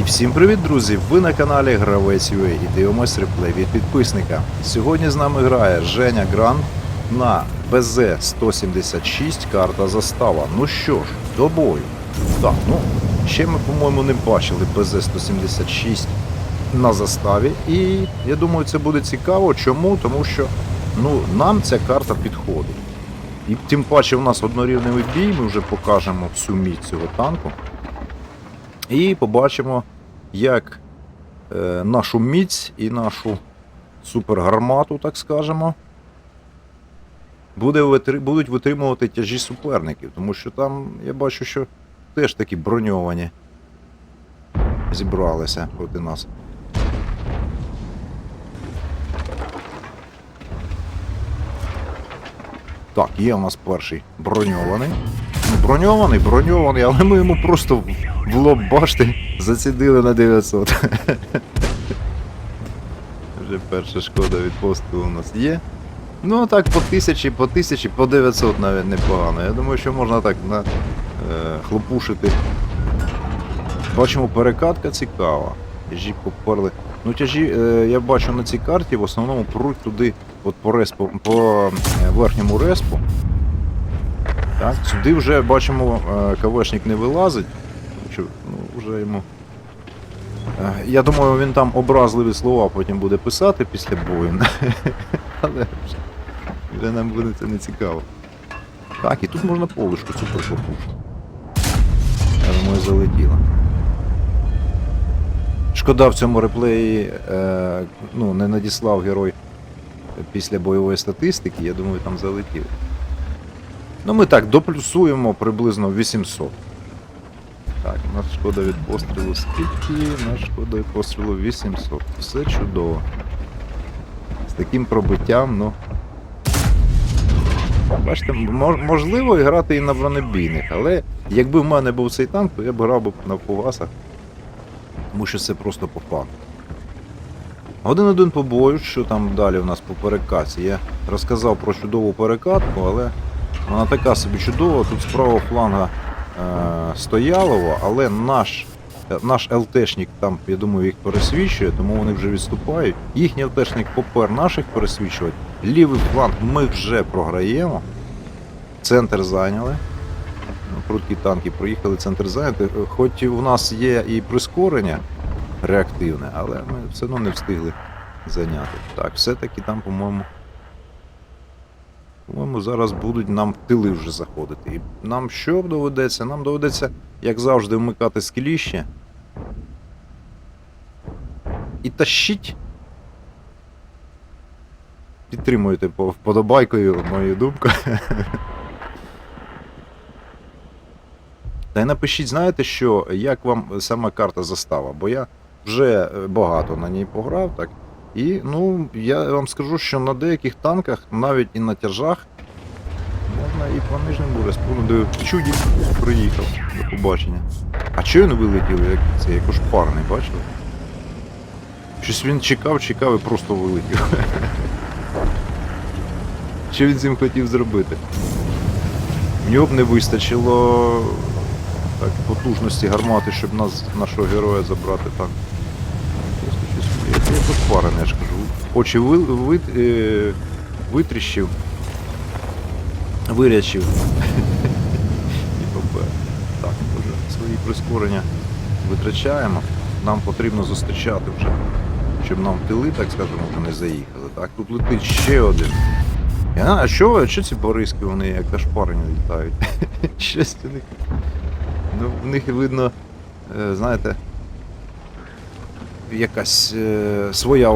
І всім привіт, друзі! Ви на каналі Гравець UA і дивимось реплей від підписника. Сьогодні з нами грає Женя Гран на БЗ-176 карта Застава. Ну що ж, до бою. Так, ну, ще ми, по-моєму, не бачили БЗ-176 на заставі. І я думаю, це буде цікаво. Чому? Тому що ну, нам ця карта підходить. І тим паче у нас однорівневий бій, ми вже покажемо всю міць цього танку. І побачимо, як е, нашу міць і нашу супергармату, так скажемо, буде будуть витримувати тяжі суперників. Тому що там я бачу, що теж такі броньовані зібралися проти нас. Так, є у нас перший броньований. Броньований, броньований, але ми йому просто в- лоб башти зацідили на 900. Вже перша шкода від пострілу у нас є. Ну так по тисячі, по тисячі, по 900 навіть непогано. Я думаю, що можна так на, е, хлопушити. Бачимо, перекатка цікава. Тяжі поперли. Ну, тяжі, е, я бачу на цій карті, в основному пруть туди, от по респу, по е, верхньому респу. Так, сюди вже бачимо, е, КВшник не вилазить. Що, ну, вже йому. Е, Я думаю, він там образливі слова потім буде писати після бою. Але вже, нам буде це не цікаво. Так, і тут можна полишку супер попушити. Я думаю, залетіла. Шкода в цьому реплеї е, ну, не надіслав герой після бойової статистики, я думаю, там залетів. Ну, ми так доплюсуємо приблизно 800. Так, нас шкода від пострілу скільки? Нас шкода від пострілу 800. Все чудово. З таким пробиттям, ну. Бачите, мож- можливо грати і на бронебійних, але якби в мене був цей танк, то я б грав би на фугасах. Тому що це просто по факту. Один-один по бою, що там далі у нас по перекатці. Я розказав про чудову перекатку, але вона така собі чудова. Тут з правого фланга е, Стоялово, але наш, е, наш ЛТшник там, я думаю, їх пересвічує, тому вони вже відступають. Їхній ЛТшник попер наших пересвічувати. Лівий фланг ми вже програємо. Центр зайняли. Прудкі танки проїхали, центр зайняти. Е, Хоч у нас є і прискорення реактивне, але ми все одно не встигли зайняти. Так, все-таки там, по-моєму. По-моєму, зараз будуть нам в тили вже заходити. І нам що доведеться? Нам доведеться, як завжди, вмикати скеліще. І тащить. Підтримуєте по вподобайкою мою думку. Та й напишіть, знаєте що, як вам сама карта застава, бо я вже е, багато на ній пограв, так. І ну, я вам скажу, що на деяких танках, навіть і на тяжах, можна і по нижньому респону диви. Чудік приїхав до побачення. А чого він вилетів, як це як ошпарний, бачили? Щось він чекав, чекав і просто вилетів. Що він з цим хотів зробити? В нього б не вистачило так, потужності гармати, щоб нас, нашого героя забрати так. Я, подпарений, я ж кажу. Очі ви, ви, е, витріщив, вирячив. Так, вже свої прискорення витрачаємо. Нам потрібно зустрічати вже, щоб нам тили, так скажемо, вже не заїхали. Так, тут летить ще один. Я, а що, що ці бориски, вони як ошпарені літають? Щось у них. Ну, в них видно, е, знаєте, якась е, своя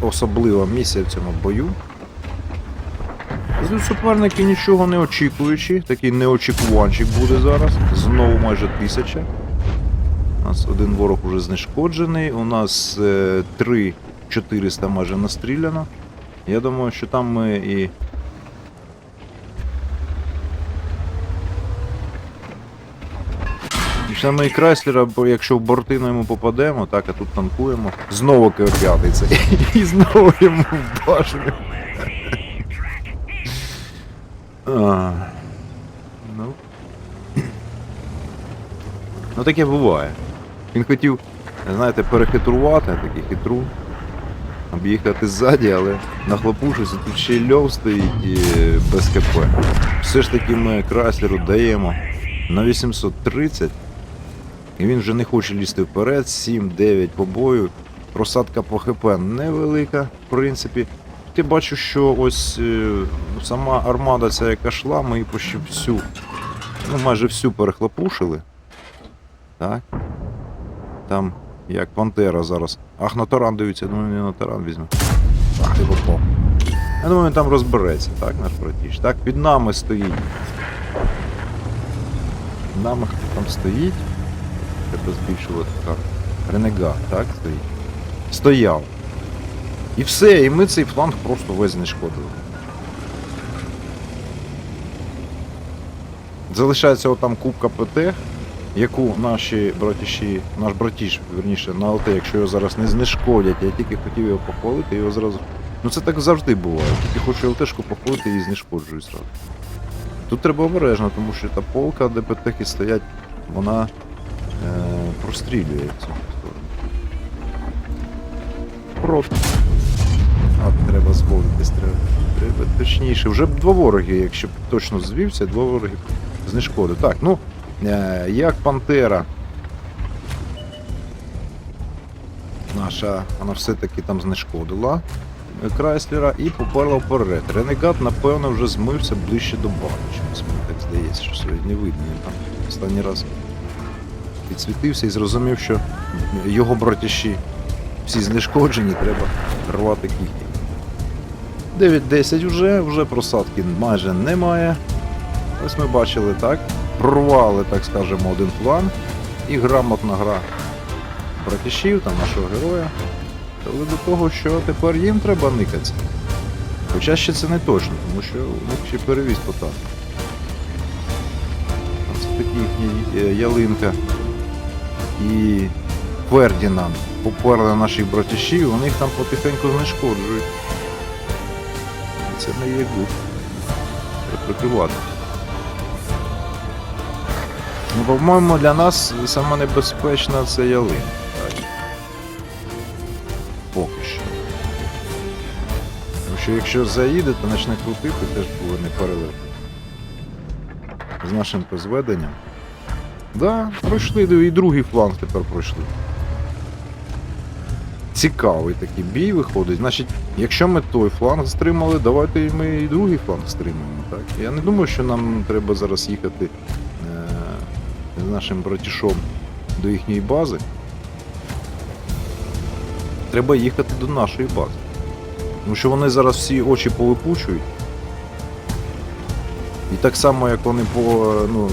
особлива місія в цьому бою. Тут суперники нічого не очікуючи, такий неочікуванчик буде зараз. Знову майже тисяча. У нас один ворог уже знешкоджений, у нас е, 3-400 майже настріляно. Я думаю, що там ми і І Саме і Крайслера, бо якщо в бортину йому попадемо, так, а тут танкуємо. Знову К5 це. І знову йому в башню. Ну. Ну таке буває. Він хотів знаєте, перехитрувати, такий хитрун. Об'їхати ззаді, але нахлопушуся, тут ще й льов стоїть і без КП. Все ж таки ми Крайслеру даємо на 830. І він вже не хоче лізти вперед, 7-9 по бою. Просадка по ХП невелика, в принципі. Ти бачу, що ось е, сама армада ця яка йшла, ми її почти всю, ну майже всю перехлопушили. Так. Там як Пантера зараз. Ах, на таран дивіться, я думаю, він на таран візьме. Ах, ти попав. Я думаю, він там розбереться, так, наш братіш. Так, під нами стоїть. Під нами хто там стоїть. Треба збільшувати карту. Ренегат, так, стоїть. Стояв. І все, і ми цей фланг просто весь знешкодили. Залишається отам кубка ПТ, яку наші братіші, наш братіш, верніше, на ЛТ, якщо його зараз не знешкодять, я тільки хотів його похвалити, його зразу. Ну це так завжди буває. Тільки хочу ЛТшку похвалити і знешкоджую зразу. Тут треба обережно, тому що та полка, де ПТХи стоять, вона прострілює в цю сторону. А треба зводитись, треба. Треба точніше. Вже б два вороги, якщо б точно звівся, два вороги знешкодив. Так, ну, е, як Пантера. Наша, вона все-таки там знешкодила е, Крайслера і поперла вперед. Ренегат, напевно, вже змився ближче до бану. Чомусь мені так здається, що сьогодні видно. Він там останній раз підсвітився і зрозумів, що його братіші всі знешкоджені, треба рвати кіхті. 9-10 вже, вже просадки майже немає. Ось ми бачили так. Прорвали, так скажемо, один план. І грамотна гра братішів, там нашого героя. Але до того, що тепер їм треба никатися. Хоча ще це не точно, тому що у них ще перевіз потак. Це такі їхні е, ялинка і Фердінанд поперли наших братішів, вони їх там потихеньку знешкоджують. Це не є гуд. Прикривати. Ну, по-моєму, для нас саме небезпечна це ялин. Поки що. Тому що якщо заїде, то почне крутити, теж буде не перелив. З нашим розведенням. Да, пройшли, і другий фланг тепер пройшли. Цікавий такий бій виходить. Значить, якщо ми той фланг стримали, давайте ми і другий фланг стримаємо. Так? Я не думаю, що нам треба зараз їхати е- з нашим братішом до їхньої бази. Треба їхати до нашої бази. Тому що вони зараз всі очі повипучують. І так само, як вони по, е, ну,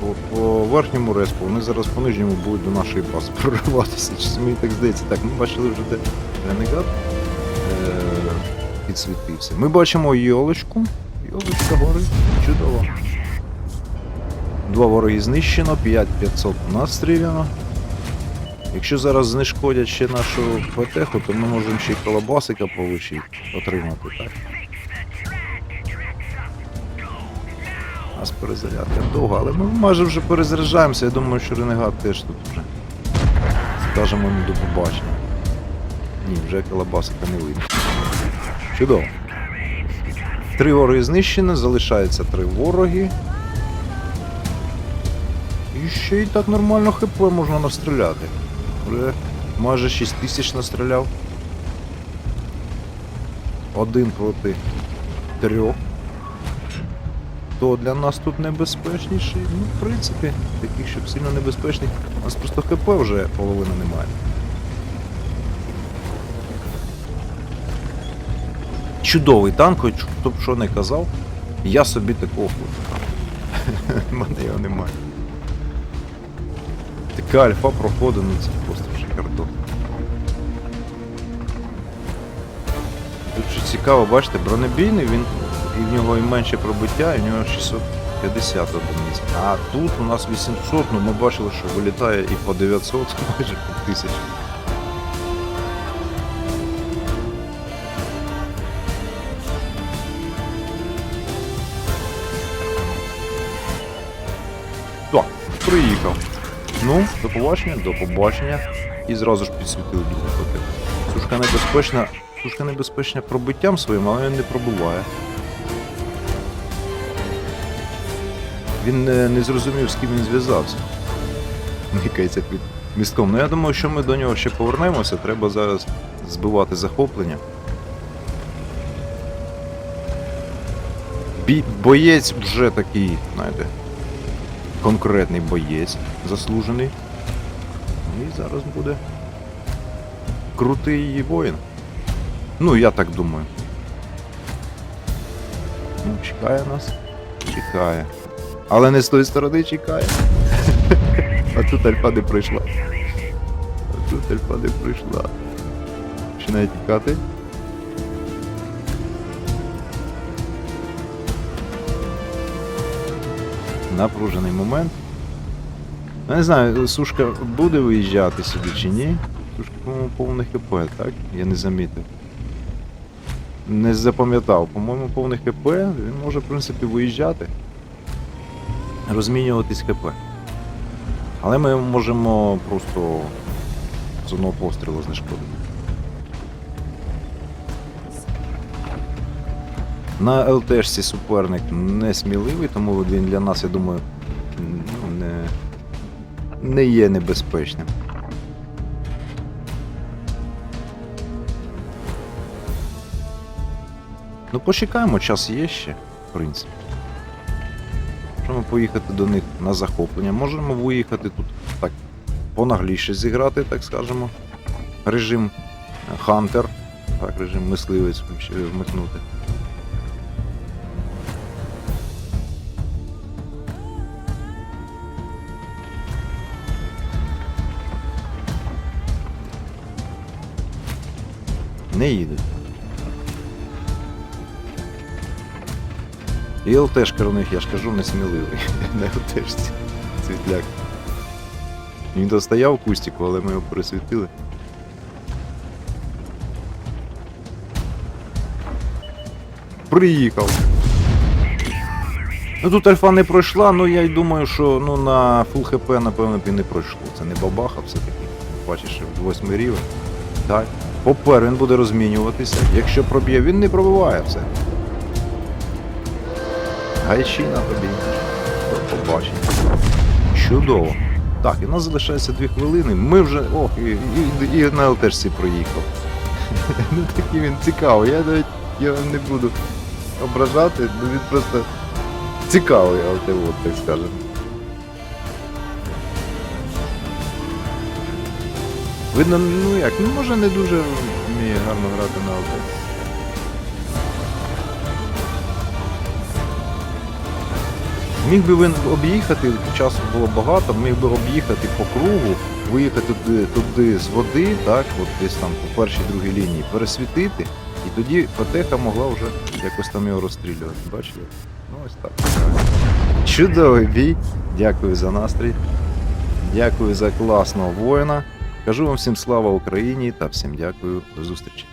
по, по верхньому респу, вони зараз по нижньому будуть до нашої бази прориватися. Чи мені так здається? Так, ми бачили вже де Ренегат е, підсвітився. Ми бачимо йолочку. Йолочка горить. Чудово. Два вороги знищено, 5500 настріляно. Якщо зараз знешкодять ще нашу ПТХу, то ми можемо ще й колобасика отримати, так? Нас перезарядка довга, але ми майже вже перезаряджаємося. Я думаю, що Ренегат теж тут вже. Скажемо йому до побачення. Ні, вже колобасика не вийде. Чудово. Три вороги знищено, залишається три вороги. І ще й так нормально хп можна настріляти. Вже майже 6 тисяч настріляв. Один проти трьох. То для нас тут небезпечніший. Ну, в принципі, таких, щоб сильно небезпечних. У нас просто ХП вже половини немає. Чудовий танк, хто б що не казав, я собі такого. У мене його немає. Така альфа проходить, ну це просто шикардон. Тут що цікаво, бачите, бронебійний, він і в нього і менше пробиття, і в нього 650 одиниць. А тут у нас 800, ну ми бачили, що вилітає і по 900, майже по 1000. Так, приїхав. Ну, до побачення, до побачення. і зразу ж підсвітили другу пакету. Сушка небезпечна, сушка небезпечна пробиттям своїм, але він не пробуває. Він не, не зрозумів, з ким він зв'язався. Никається під містком. Ну я думаю, що ми до нього ще повернемося. Треба зараз збивати захоплення. Бій, боєць вже такий, знаєте, конкретний боєць заслужений. І зараз буде крутий воїн. Ну, я так думаю. Ну, чекає нас. Чекає. Але не з тої сторони чекає. А тут альфа не прийшла. А тут альфа не прийшла. Починає тікати. Напружений момент. Я не знаю, сушка буде виїжджати сюди чи ні. Сушка, по-моєму, повне ХП, так? Я не замітив. Не запам'ятав. По-моєму, повне ХП, він може, в принципі, виїжджати. Розмінюватись ХП. Але ми можемо просто з одного пострілу знешкодити. На ЛТшці суперник не сміливий, тому він для нас, я думаю, ну, не, не є небезпечним. Ну, почекаємо, час є ще, в принципі. Можемо поїхати до них на захоплення. Можемо виїхати тут так понагліше зіграти, так скажемо. Режим Хантер, так, режим мисливець ще вмикнути. Не їдуть. І ЛТшка у них, я ж кажу, не сміливий. Не ЛТшці. Світляк. Він достояв в кустику, але ми його пересвітили. Приїхав. Ну тут альфа не пройшла, ну я й думаю, що ну на фул хп, напевно, б і не пройшло. Це не бабаха все-таки. Бачиш, восьмий рівень. Так. Попер він буде розмінюватися. Якщо проб'є, він не пробиває все. Гайчина тобі. До побачення. Чудово. Так, і нас залишається дві хвилини. Ми вже. Ох, і, і, і на ЛТшці проїхав. ну такий він цікавий. Я навіть я не буду ображати, ну він просто цікавий, ЛТ, от, так скажемо. Видно, ну як, ну може не дуже вміє гарно грати на ЛТ. Міг би він об'їхати, часу було багато, міг би об'їхати по кругу, виїхати туди, туди з води, так, от десь там по першій другій лінії, пересвітити, і тоді ПТХ могла вже якось там його розстрілювати. Бачили? Ну ось так. Чудовий бій. Дякую за настрій. Дякую за класного воїна. Кажу вам всім слава Україні та всім дякую. До зустрічі.